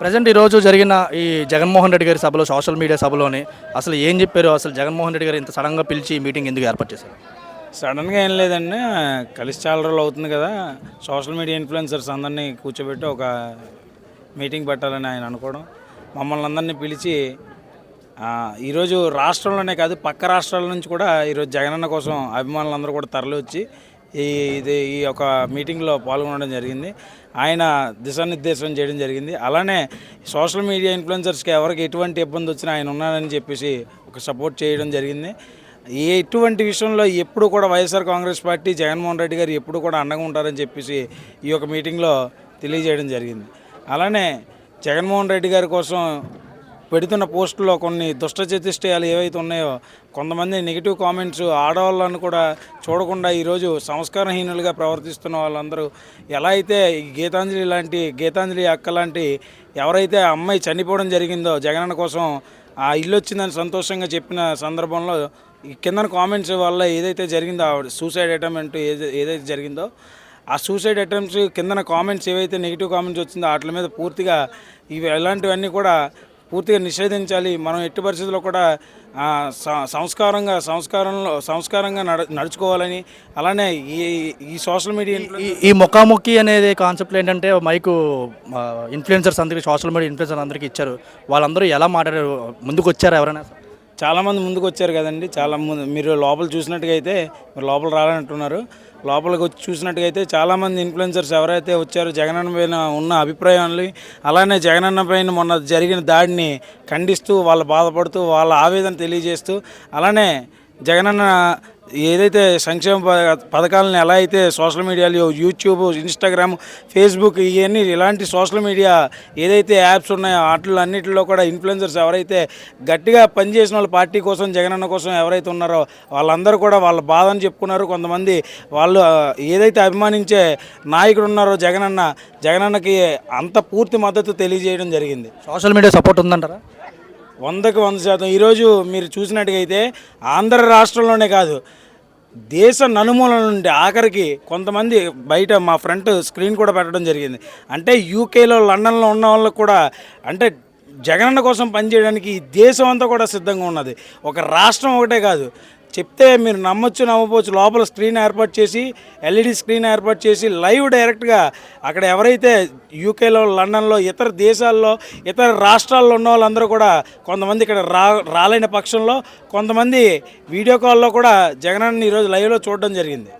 Present ఈరోజు జరిగిన ఈ జగన్మోహన్ రెడ్డి గారి సభలో సోషల్ మీడియా సభలోని అసలు ఏం చెప్పారు? అసలు జగన్మోహన్ రెడ్డి గారు ఇంత సడన్గా పిలిచి ఈ మీటింగ్ ఎందుకు ఏర్పాటు చేశారు? సడన్గా ఏం లేదండి. కలిసి చాలా రోజులు అవుతుంది కదా. సోషల్ మీడియా ఇన్ఫ్లుయెన్సర్స్ అందరినీ కూర్చోబెట్టి ఒక మీటింగ్ పెట్టాలని ఆయన అనుకోవడం. మమ్మల్ని అందరినీ పిలిచి ఈరోజు రాష్ట్రంలోనే కాదు పక్క రాష్ట్రాల నుంచి కూడా ఈరోజు జగనన్న కోసం అభిమానులందరూ కూడా తరలి వచ్చి ఈ ఇది ఈ యొక్క మీటింగ్లో పాల్గొనడం జరిగింది. ఆయన దిశానిర్దేశం చేయడం జరిగింది. అలానే సోషల్ మీడియా ఇన్ఫ్లుయెన్సర్స్కి ఎవరికి ఎటువంటి ఇబ్బంది వచ్చినా ఆయన ఉన్నాడని చెప్పేసి ఒక సపోర్ట్ చేయడం జరిగింది. ఏ ఎటువంటి విషయంలో ఎప్పుడు కూడా YSR Congress party Jaganmohan Reddy గారు ఎప్పుడు కూడా అండగా ఉంటారని చెప్పేసి ఈ యొక్క మీటింగ్లో తెలియజేయడం జరిగింది. అలానే జగన్మోహన్ రెడ్డి గారి కోసం పెడుతున్న పోస్టుల్లో కొన్ని దుష్ట చతుష్టయాలు ఏవైతే ఉన్నాయో కొంతమంది నెగిటివ్ కామెంట్స్ ఆడవాళ్ళను కూడా చూడకుండా ఈరోజు సంస్కారహీనులుగా ప్రవర్తిస్తున్న వాళ్ళందరూ ఎలా అయితే ఈ గీతాంజలి లాంటి గీతాంజలి అక్క లాంటి ఎవరైతే అమ్మాయి చనిపోవడం జరిగిందో జగనన్న కోసం ఆ ఇల్లు వచ్చిందని సంతోషంగా చెప్పిన సందర్భంలో కింద కిందన కామెంట్స్ వల్ల ఏదైతే జరిగిందో ఆవిడ సూసైడ్ అటెంప్ట్ ఏదైతే ఏదైతే జరిగిందో ఆ సూసైడ్ అటెంప్ట్స్ కిందన కామెంట్స్ ఏవైతే నెగిటివ్ కామెంట్స్ వచ్చిందో వాటి మీద పూర్తిగా ఇవి ఇలాంటివన్నీ కూడా పూర్తిగా నిషేధించాలి. మనం ఎట్టి పరిస్థితుల్లో కూడా సంస్కారంగా సంస్కారంలో సంస్కారంగా నడ నడుచుకోవాలని అలానే ఈ ఈ సోషల్ మీడియా ఈ ఈ ముఖాముఖి అనేది కాన్సెప్ట్ ఏంటంటే మైకు ఇన్ఫ్లుయెన్సర్స్ అందరికీ సోషల్ మీడియా ఇన్ఫ్లుయెన్సర్ అందరికీ ఇచ్చారు. వాళ్ళందరూ ఎలా మాట్లాడారు? ముందుకు వచ్చారు ఎవరైనా? చాలామంది ముందుకు వచ్చారు కదండి. చాలా ముందు మీరు లోపల చూసినట్టుగా అయితే మీరు లోపల రాలంటున్నారు లోపలికి వచ్చి చూసినట్టుగా అయితే చాలామంది ఇన్ఫ్లుయెన్సర్స్ ఎవరైతే వచ్చారో జగనన్న పైన ఉన్న అభిప్రాయాలు అలానే జగనన్న పైన మొన్న జరిగిన దాడిని ఖండిస్తూ వాళ్ళు బాధపడుతూ వాళ్ళ ఆవేదన తెలియజేస్తూ అలానే జగనన్న ఏదైతే సంక్షేమ ప- పథకాలను ఎలా అయితే సోషల్ మీడియాలో యూట్యూబ్ ఇన్స్టాగ్రామ్ ఫేస్బుక్ ఇవన్నీ ఇలాంటి సోషల్ మీడియా ఏదైతే యాప్స్ ఉన్నాయో వాటిలో అన్నిటిలో కూడా ఇన్ఫ్లుయెన్సర్స్ ఎవరైతే గట్టిగా పనిచేసిన వాళ్ళ పార్టీ కోసం జగనన్న కోసం ఎవరైతే ఉన్నారో వాళ్ళందరూ కూడా వాళ్ళ బాధను చెప్పుకున్నారు. కొంతమంది వాళ్ళు ఏదైతే అభిమానించే నాయకుడు ఉన్నారో జగనన్న జగనన్నకి అంత పూర్తి మద్దతు తెలియజేయడం జరిగింది. సోషల్ మీడియా సపోర్ట్ ఉందంటారా? వందకు వంద శాతం. ఈరోజు మీరు చూసినట్టుగైతే అయితే ఆంధ్ర రాష్ట్రంలోనే కాదు దేశ నలుమూల నుండి ఆఖరికి కొంతమంది బయట మా ఫ్రంట్ స్క్రీన్ కూడా పెట్టడం జరిగింది. అంటే యూకేలో లండన్లో ఉన్న వాళ్ళకు కూడా అంటే జగనన్న కోసం పనిచేయడానికి ఈ దేశం అంతా కూడా సిద్ధంగా ఉన్నది. ఒక రాష్ట్రం ఒకటే కాదు చెప్తే మీరు నమ్మొచ్చు నమ్మపోవచ్చు లోపల స్క్రీన్ ఏర్పాటు చేసి ఎల్ఈడి స్క్రీన్ ఏర్పాటు చేసి లైవ్ డైరెక్ట్గా అక్కడ ఎవరైతే యూకేలో లండన్లో ఇతర దేశాల్లో ఇతర రాష్ట్రాల్లో ఉన్న వాళ్ళందరూ కూడా కొంతమంది ఇక్కడ రా రాలేని పక్షంలో కొంతమంది వీడియో కాల్లో కూడా జగనన్న ఈరోజు లైవ్లో చూడడం జరిగింది.